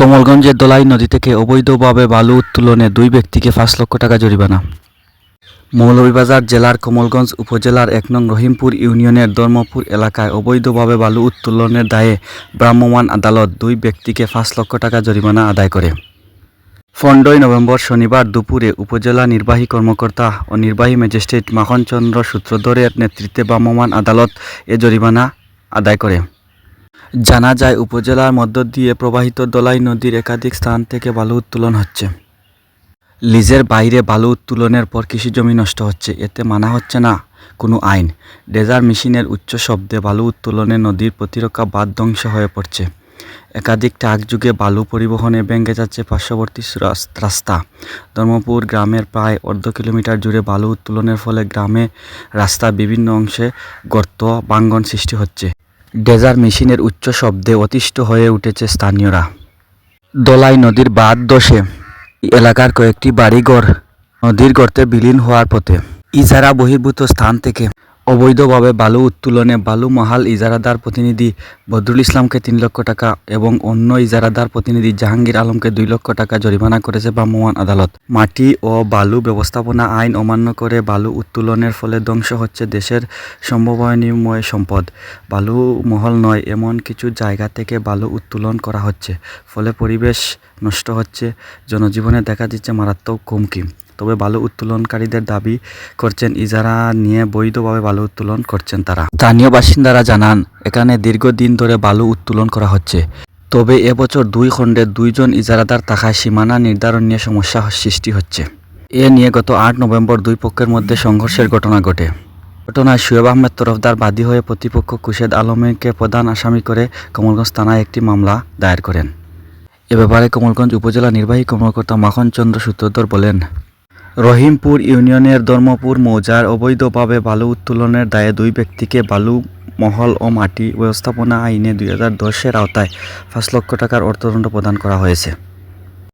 কমলগঞ্জের দোলাই নদী থেকে অবৈধভাবে বালু উত্তোলনে দুই ব্যক্তিকে পাঁচ লক্ষ টাকা জরিমানা। মৌলভীবাজার জেলার কমলগঞ্জ উপজেলার এক নং রহিমপুর ইউনিয়নের ধর্মপুর এলাকায় অবৈধভাবে বালু উত্তোলনের দায়ে ভ্রাম্যমাণ আদালত দুই ব্যক্তিকে পাঁচ লক্ষ টাকা জরিমানা আদায় করে। পনেরোই নভেম্বর শনিবার দুপুরে উপজেলা নির্বাহী কর্মকর্তা ও নির্বাহী ম্যাজিস্ট্রেট মাখনচন্দ্র সূত্রধরের নেতৃত্বে ভ্রাম্যমাণ আদালত এ জরিমানা আদায় করে। জানা যায় উপজেলার মধ্য দিয়ে প্রবাহিত দলাই নদীর একাধিক স্থান থেকে বালু উত্তোলন হচ্ছে। লিজের বাইরে বালু উত্তোলনের পর কৃষি জমি নষ্ট হচ্ছে। এতে মানা হচ্ছে না কোনো আইন। ডেজার মেশিনের উচ্চ শব্দে বালু উত্তোলনে নদীর প্রতিরক্ষা বাঁধ ধ্বংস হয়ে পড়ছে। একাধিক ট্রাক যুগে বালু পরিবহনে ভেঙে যাচ্ছে পার্শ্ববর্তী রাস্তা। ধর্মপুর গ্রামের প্রায় অর্ধ কিলোমিটার জুড়ে বালু উত্তোলনের ফলে গ্রামে রাস্তার বিভিন্ন অংশে গর্ত, বাঙ্গন সৃষ্টি হচ্ছে। ডেজার মেশিনের উচ্চ শব্দে অতিষ্ঠ হয়ে উঠেছে স্থানীয়রা। দোলাই নদীর বাদ দশে এলাকার কয়েকটি বাড়িঘর নদীর গর্তে বিলীন হওয়ার পথে ইজারা বহির্ভূত স্থান থেকে অবৈধভাবে বালু উত্তোলনে বালু মহাল ইজারাদার প্রতিনিধি বদরুল ইসলামকে তিন লক্ষ টাকা এবং অন্য ইজারাদার প্রতিনিধি জাহাঙ্গীর আলমকে দুই লক্ষ টাকা জরিমানা করেছে ভ্রাম্যমাণ আদালত। মাটি ও বালু ব্যবস্থাপনা আইন অমান্য করে বালু উত্তোলনের ফলে ধ্বংস হচ্ছে দেশের সম্ভাবনীয়ময় সম্পদ। বালু মহল নয়, এমন কিছু জায়গা থেকে বালু উত্তোলন করা হচ্ছে, ফলে পরিবেশ নষ্ট হচ্ছে, জনজীবনে দেখা দিচ্ছে মারাত্মক হুমকি। তবে বালু উত্তোলনকারীদের দাবি করছেন ইজারা নিয়ে বৈধভাবে বালু উত্তোলন করছেন তারা। স্থানীয় বাসিন্দারা জানান, এখানে দীর্ঘদিন ধরে বালু উত্তোলন করা হচ্ছে। তবে এবছর দুই খণ্ডে দুইজন ইজারাদার থাকায় সীমানা নির্ধারণ নিয়ে সমস্যা সৃষ্টি হচ্ছে। এ নিয়ে গত আট নভেম্বর দুই পক্ষের মধ্যে সংঘর্ষের ঘটনা ঘটে। ঘটনায় শুয়েব আহমেদ তরফদার বাদী হয়ে প্রতিপক্ষ কুশেদ আলমকে প্রধান আসামি করে কমলগঞ্জ থানায় একটি মামলা দায়ের করেন। এ ব্যাপারে কমলগঞ্জ উপজেলা নির্বাহী কর্মকর্তা মাখন চন্দ্র সূত্রধর বলেন রহিমপুর ইউনিয়নের ধর্মপুর, মৌজার অবৈধভাবে বালু উত্তোলনের দায়ে দুই ব্যক্তিকে বালু, মহল ও মাটি ব্যবস্থাপনা আইনে দুই হাজার দশের আওতায় পাঁচ লক্ষ টাকার অর্থদণ্ড প্রদান করা হয়েছে।